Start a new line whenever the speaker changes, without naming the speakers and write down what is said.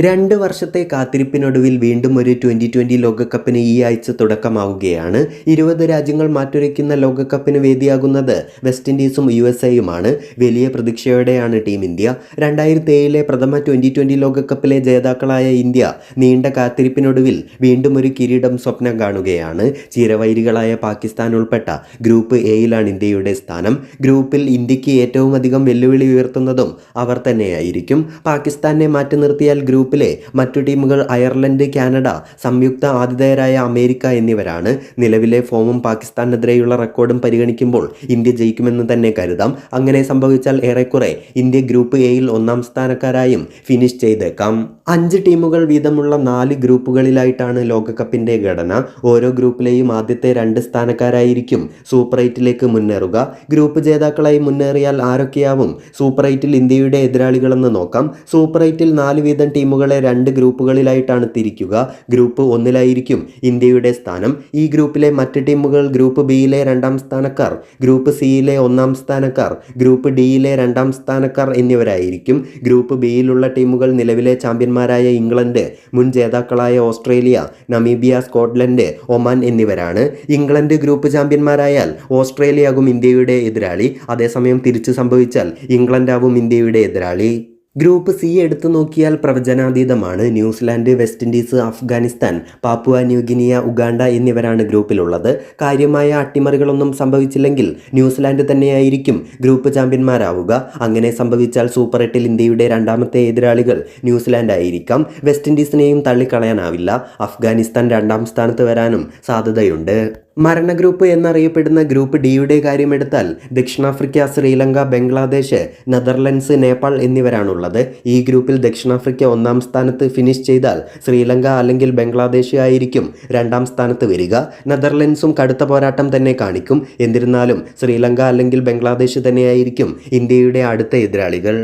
രണ്ട് വർഷത്തെ കാത്തിരിപ്പിനൊടുവിൽ വീണ്ടും ഒരു ട്വന്റി ട്വന്റി ലോകകപ്പിന് ഈ ആഴ്ച തുടക്കമാവുകയാണ്. ഇരുപത് രാജ്യങ്ങൾ മാറ്റുരയ്ക്കുന്ന ലോകകപ്പിന് വേദിയാകുന്നത് വെസ്റ്റ് ഇൻഡീസും യു എസ് എയുമാണ്. വലിയ പ്രതീക്ഷയോടെയാണ് ടീം ഇന്ത്യ. രണ്ടായിരത്തി ഏഴിലെ പ്രഥമ ട്വന്റി ട്വന്റി ലോകകപ്പിലെ ജേതാക്കളായ ഇന്ത്യ നീണ്ട കാത്തിരിപ്പിനൊടുവിൽ വീണ്ടും ഒരു കിരീടം സ്വപ്നം കാണുകയാണ്. ചിരവൈരികളായ പാകിസ്ഥാൻ ഉൾപ്പെട്ട ഗ്രൂപ്പ് എയിലാണ് ഇന്ത്യയുടെ സ്ഥാനം. ഗ്രൂപ്പിൽ ഇന്ത്യയ്ക്ക് ഏറ്റവും അധികം വെല്ലുവിളി ഉയർത്തുന്നതും അവർ തന്നെയായിരിക്കും. പാകിസ്ഥാനെ മാറ്റി നിർത്തിയാൽ ഗ്രൂപ്പിലെ മറ്റു ടീമുകൾ അയർലൻഡ് കാനഡ സംയുക്ത ആതിഥേയരായ അമേരിക്ക എന്നിവരാണ്. നിലവിലെ ഫോമും പാകിസ്ഥാനെതിരെയുള്ള റെക്കോർഡും പരിഗണിക്കുമ്പോൾ ഇന്ത്യ ജയിക്കുമെന്ന് തന്നെ കരുതാം. അങ്ങനെ സംഭവിച്ചാൽ ഏറെക്കുറെ ഇന്ത്യ ഗ്രൂപ്പ് എയിൽ ഒന്നാം സ്ഥാനക്കാരായും ഫിനിഷ് ചെയ്തേക്കാം. അഞ്ച് ടീമുകൾ വീതമുള്ള നാല് ഗ്രൂപ്പുകളിലായിട്ടാണ് ലോകകപ്പിന്റെ ഘടന. ഓരോ ഗ്രൂപ്പിലെയും ആദ്യത്തെ രണ്ട് സ്ഥാനക്കാരായിരിക്കും സൂപ്പർ എയ്റ്റിലേക്ക് മുന്നേറുക. ഗ്രൂപ്പ് ജേതാക്കളായി മുന്നേറിയാൽ ആരൊക്കെയാവും? സൂപ്പർ എയ്റ്റിൽ ഇന്ത്യയുടെ എതിരാളികളെന്ന് നോക്കാം. സൂപ്പർ എയ്റ്റിൽ നാല് വീതം ടീമുകളെ രണ്ട് ഗ്രൂപ്പുകളിലായിട്ടാണ് തിരിക്കുക. ഗ്രൂപ്പ് ഒന്നിലായിരിക്കും ഇന്ത്യയുടെ സ്ഥാനം. ഈ ഗ്രൂപ്പിലെ മറ്റ് ടീമുകൾ ഗ്രൂപ്പ് ബിയിലെ രണ്ടാം സ്ഥാനക്കാർ ഗ്രൂപ്പ് സിയിലെ ഒന്നാം സ്ഥാനക്കാർ ഗ്രൂപ്പ് ഡിയിലെ രണ്ടാം സ്ഥാനക്കാർ എന്നിവരായിരിക്കും. ഗ്രൂപ്പ് ബിയിലുള്ള ടീമുകൾ നിലവിലെ ചാമ്പ്യന്മാരായ ഇംഗ്ലണ്ട് മുൻ ജേതാക്കളായ ഓസ്ട്രേലിയ നമീബിയ സ്കോട്ട്ലൻഡ് ഒമാൻ എന്നിവരാണ്. ഇംഗ്ലണ്ട് ഗ്രൂപ്പ് ചാമ്പ്യന്മാരായാൽ ഓസ്ട്രേലിയ ആകും ഇന്ത്യയുടെ എതിരാളി. അതേസമയം തിരിച്ചു സംഭവിച്ചാൽ ഇംഗ്ലണ്ടാവും ഇന്ത്യയുടെ എതിരാളി. ഗ്രൂപ്പ് സി എടുത്തു നോക്കിയാൽ പ്രവചനാതീതമാണ്. New Zealand West Indies Afghanistan Papua New Guinea Uganda എന്നിവരാണ് ഗ്രൂപ്പിലുള്ളത്. കാര്യമായ അട്ടിമറികളൊന്നും സംഭവിച്ചില്ലെങ്കിൽ ന്യൂസിലാൻഡ് തന്നെയായിരിക്കും ഗ്രൂപ്പ് ചാമ്പ്യന്മാരാവുക. അങ്ങനെ സംഭവിച്ചാൽ സൂപ്പർ എട്ടിൽ ഇന്ത്യയുടെ രണ്ടാമത്തെ എതിരാളികൾ ന്യൂസിലാൻഡ് ആയിരിക്കാം. വെസ്റ്റ് ഇൻഡീസിനെയും തള്ളിക്കളയാനാവില്ല. അഫ്ഗാനിസ്ഥാൻ രണ്ടാം സ്ഥാനത്ത് വരാനും സാധ്യതയുണ്ട്. മരണ ഗ്രൂപ്പ് എന്നറിയപ്പെടുന്ന ഗ്രൂപ്പ് ഡിയുടെ കാര്യമെടുത്താൽ ദക്ഷിണാഫ്രിക്ക ശ്രീലങ്ക ബംഗ്ലാദേശ് നെതർലൻഡ്സ് നേപ്പാൾ എന്നിവരാണുള്ളത്. ഈ ഗ്രൂപ്പിൽ ദക്ഷിണാഫ്രിക്ക ഒന്നാം സ്ഥാനത്ത് ഫിനിഷ് ചെയ്താൽ ശ്രീലങ്ക അല്ലെങ്കിൽ ബംഗ്ലാദേശ് ആയിരിക്കും രണ്ടാം സ്ഥാനത്ത് വരിക. നെതർലൻഡ്സും കടുത്ത പോരാട്ടം തന്നെ കാണിക്കും. എന്നിരുന്നാലും ശ്രീലങ്ക അല്ലെങ്കിൽ ബംഗ്ലാദേശ് തന്നെയായിരിക്കും ഇന്ത്യയുടെ അടുത്ത എതിരാളികൾ.